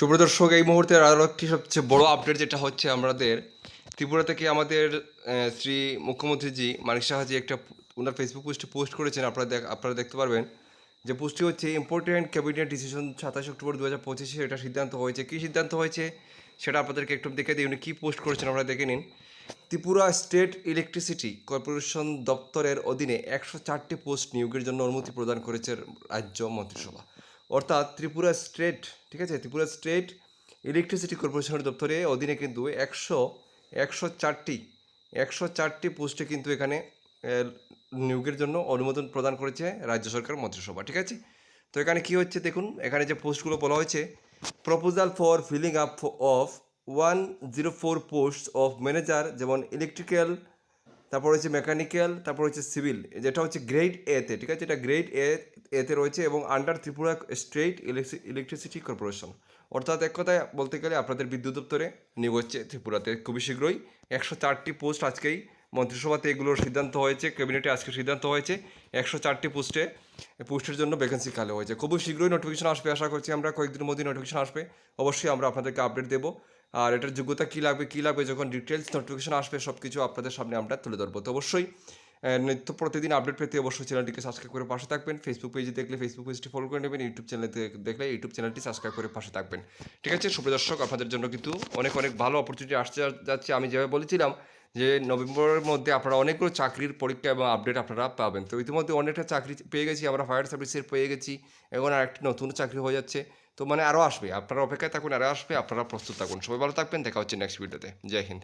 সুপ্রদর্শক এই মুহূর্তের আরও একটি সবচেয়ে বড় আপডেট যেটা হচ্ছে আমাদের, ত্রিপুরা থেকে আমাদের শ্রী মুখ্যমন্ত্রীজি মানিক সাহাজি একটা ওনার ফেসবুক পোস্টে পোস্ট করেছেন, আপনারা দেখ, আপনারা দেখতে পারবেন। যে পোস্টটি হচ্ছে ইম্পর্টেন্ট ক্যাবিনেট ডিসিশন সাতাশ অক্টোবর দু হাজার পঁচিশে, এটা সিদ্ধান্ত হয়েছে। কী সিদ্ধান্ত হয়েছে? সেটা আপনাদেরকে একটু দেখে দিই, উনি কী পোস্ট করেছেন আপনারা দেখে নিন। ত্রিপুরা স্টেট ইলেকট্রিসিটি কর্পোরেশন দপ্তরের অধীনে একশো চারটি পোস্ট নিয়োগের জন্য অনুমতি প্রদান করেছে রাজ্য মন্ত্রিসভা। অর্থাৎ ত্রিপুরা স্টেট, ঠিক আছে? ত্রিপুরা স্টেট ইলেকট্রিসিটি কর্পোরেশনের দপ্তরে অধীনে কিন্তু একশো একশো চারটি একশো চারটি পোস্টে কিন্তু এখানে নিয়োগের জন্য অনুমোদন প্রদান করেছে রাজ্য সরকার মন্ত্রিসভা, ঠিক আছে? তো এখানে কি হচ্ছে দেখুন, এখানে যে পোস্টগুলো বলা হয়েছে proposal for filling up of one zero four post of manager যেমন ইলেকট্রিক্যাল তারপর হচ্ছে মেকানিক্যাল তারপর হচ্ছে সিভিল যেটা হচ্ছে গ্রেড এতে ঠিক আছে? এটা গ্রেড এ এতে রয়েছে এবং under Tripura state electricity corporation অর্থাৎ এক কথায় বলতে গেলে আপনাদের বিদ্যুৎ দপ্তরে নিয়োগ হচ্ছে ত্রিপুরাতে খুবই শীঘ্রই। একশো চারটি পোস্ট আজকেই মন্ত্রিসভাতে এগুলোর সিদ্ধান্ত হয়েছে ক্যাবিনেটে আজকে সিদ্ধান্ত হয়েছে। একশো চারটি পোস্টে পোস্টের জন্য ভ্যাকেন্সি খালি হয়েছে। খুবই শীঘ্রই নোটিফিকেশন আসবে আশা করছি আমরা, কয়েকদিনের মধ্যে নোটিফিকেশন আসবে। অবশ্যই আমরা আপনাদেরকে আপডেট দেবো। আর এটার যোগ্যতা কী লাগবে কী লাগবে, যখন ডিটেলস নোটিফিকেশন আসবে সব কিছু আপনাদের সামনে আমরা তুলে ধরবো। তো অবশ্যই নিত্য প্রতিদিন আপডেট পেতে অবশ্যই চ্যানেলটিকে সাবস্ক্রাইব করে পাশে থাকবেন। ফেসবুক পেজে দেখলে ফেসবুক পেজটি ফলো করে নেবেন ইউটিউব চ্যানেলে দেখলে ইউটিউব চ্যানেলটি সাবস্ক্রাইব করে পাশে থাকবেন। ঠিক আছে, সুপ্রিয় দর্শক, আপনাদের জন্য কিন্তু অনেক অনেক ভালো অপরচুনিটি আসতে যাচ্ছে। আমি যেভাবে বলেছিলাম যে নভেম্বরের মধ্যে আপনারা অনেকগুলো চাকরির পরীক্ষা এবং আপডেট আপনারা পাবেন। তো ইতিমধ্যে অনেকটা চাকরি পেয়ে গেছি, আমরা ফায়ার সার্ভিসের পেয়ে গেছি, এখন আর একটি নতুন চাকরি হয়ে যাচ্ছে। তো মানে আরও আসবে, আপনারা অপেক্ষায় থাকুন আরও আসবে, আপনারা প্রস্তুত থাকুন। সবাই ভালো থাকবেন, দেখা হচ্ছে নেক্সট ভিডিওতে জয় হিন্দ।